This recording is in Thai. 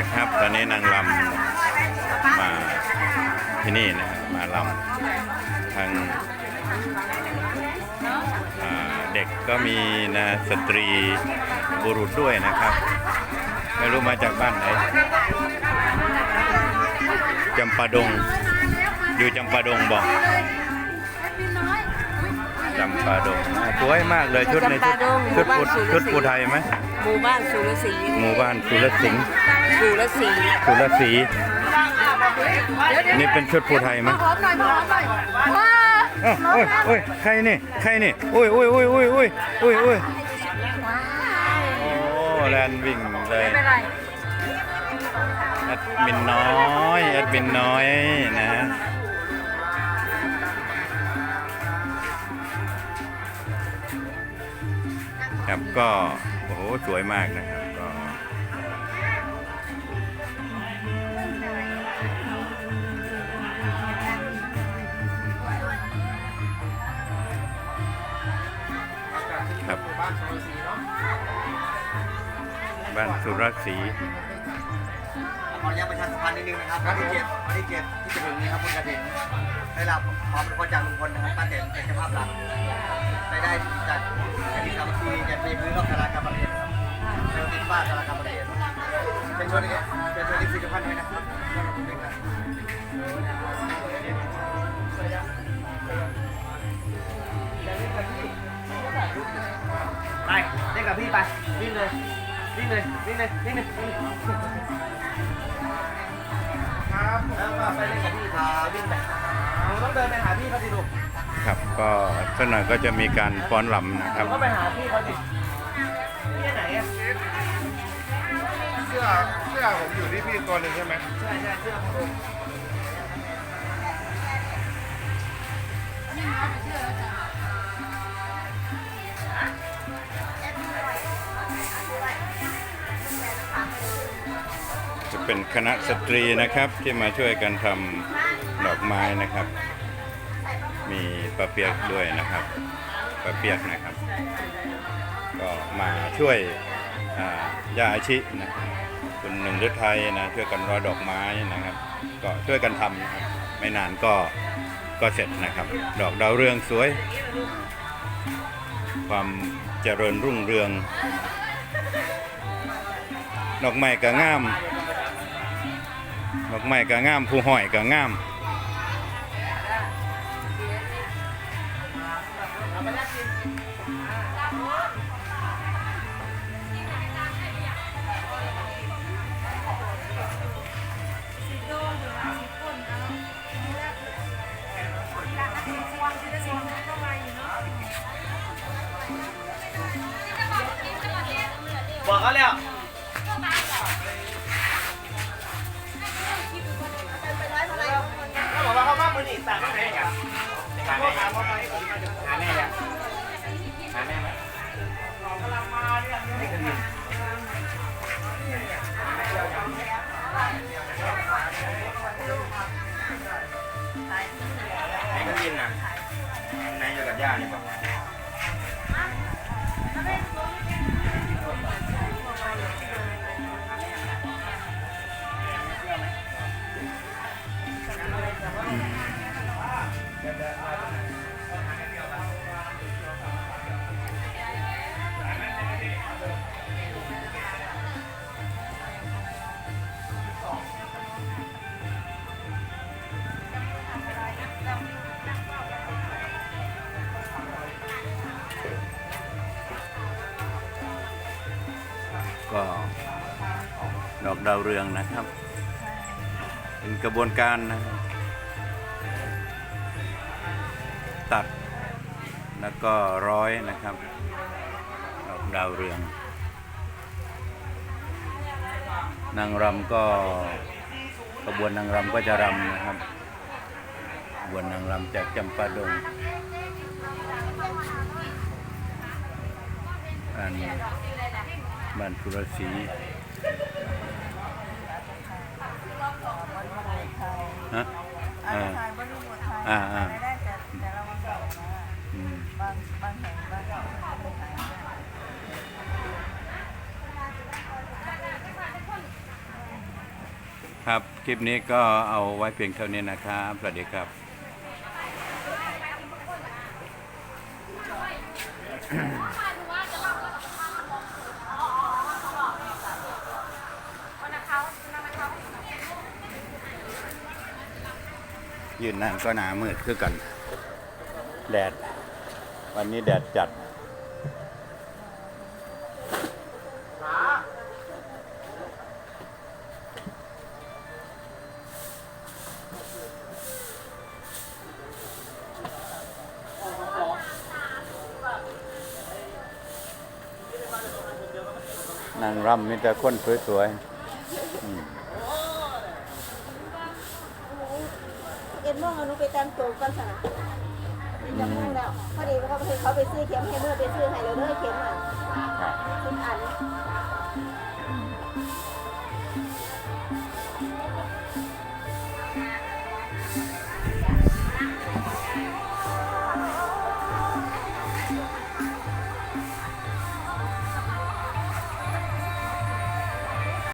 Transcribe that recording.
นะครับ ตอนนี้นางรำมาที่นี่นะครับมาลำทางอ่าเด็กก็มีนะสตรีบุรุษด้วยนะครับ ไม่รู้มาจากบ้านไหนจำปาดง อยู่จำปาดงบอกจำปาดงอะสวยมากเลยชุดในชุดชุดปูชุดปูไทยไหมหมู่บ้านสุรศรีหมู่บ้านสุรสิงห์ สุรศรีสุรศรีนี่เป็นชุดภูไทยไหมพร้อมหน่อยพร้อมหน่อยว้าอ้าวโอ้ยโอ้ยใครนี่ใครนี่โอ้ยโอ้ยโอ้ยโอ้ยโอ้ยโอ้ยโอ้ยโอ้แลนวิ่งเลยไม่เป็นไรแอดมินน้อยแอดมินน้อยนะ ครับก็โอ้โหสวยมากนะครับ ก็ครับบ้านสุรศรีขออนุญาตประชาสัมพันธ์นิดนึงนะครับวันที่เจ็ดวันที่เจ็ดที่จะถึงนี้ครับคุณกระถินได้รับพร้อมเป็นคนจากลุงพลนะครับป้าเต็นเป็นเจ้าภาพหลักได้ได้จากแคนดี้คาร์ทีจากเทพื้นรอบสาราการระเรียนครับเชิญติดบ้านสาราการระเรียนเป็นชวนนี้เป็นชวนที่สี่พันด้วยนะครับ กับพี่ไปวิ่งเลยวิ่งเลยวิ่งเลยวิ่งเลยครับแล้วก็ไปเล่นกับพี่พาวิ่งไปต้องเดินไปหาพี่เขาสิลูกครับก็สักหน่อยก็จะมีการฟ้อนรำนะครับก็ไปหาพี่เขาสิพี่ไหนอะเสื้อเสื้อผมอยู่ที่พี่ตัวหนึ่งใช่ไหมใช่ใช่เสื้อผม เป็นคณะสตรีนะครับที่มาช่วยกันทำดอกไม้นะครับ มีปลาเปียกด้วยนะครับปลาเปียกนะครับ ก็มาช่วยอ่าย่าอาชินะคุณหนึ่งฤทัยนะช่วยกันร้อยดอกไม้นะครับ ก็ช่วยกันทำนะครับไม่นานก็ก็เสร็จนะครับ ดอกดาวเรืองสวย ความเจริญรุ่งเรืองดอกไม้ก็งาม ดอกไม้ก็งามผู้หอยก็งามบอกเขาแล้ว แม่หาแม่หาแม่ยังหาแม่ไหมกำลังมาเนี่ยไอ้ก็ยินนะนายอยู่กับย่านี่ป่ะ ดอกดาวเรืองนะครับ เป็นกระบวนการนะครับตัดแล้วก็ร้อยนะครับ ดอกดาวเรือง นางรำก็กระบวนนางรำก็จะรำนะครับกระบวนนางรำจากจำปาดงอันบ้านสุรศรี ฮะอ่าอ่าอ่าอืมครับ คลิปนี้ก็เอาไว้เพียงเท่านี้นะครับ สวัสดีครับ ยืนนั่นก็หนามืดคือกัน แดด วันนี้แดดจัดนางรำมีแต่คนสวยๆ อืมเอ็ดโมงเอาหนูไปแต่งตัวก่อนสนะจะโมงแล้วพอดีเขาไปเขาไปซื้อเข็มให้เมื่อไปซื้อให้เราเลยเข็มอะครับสิบอัน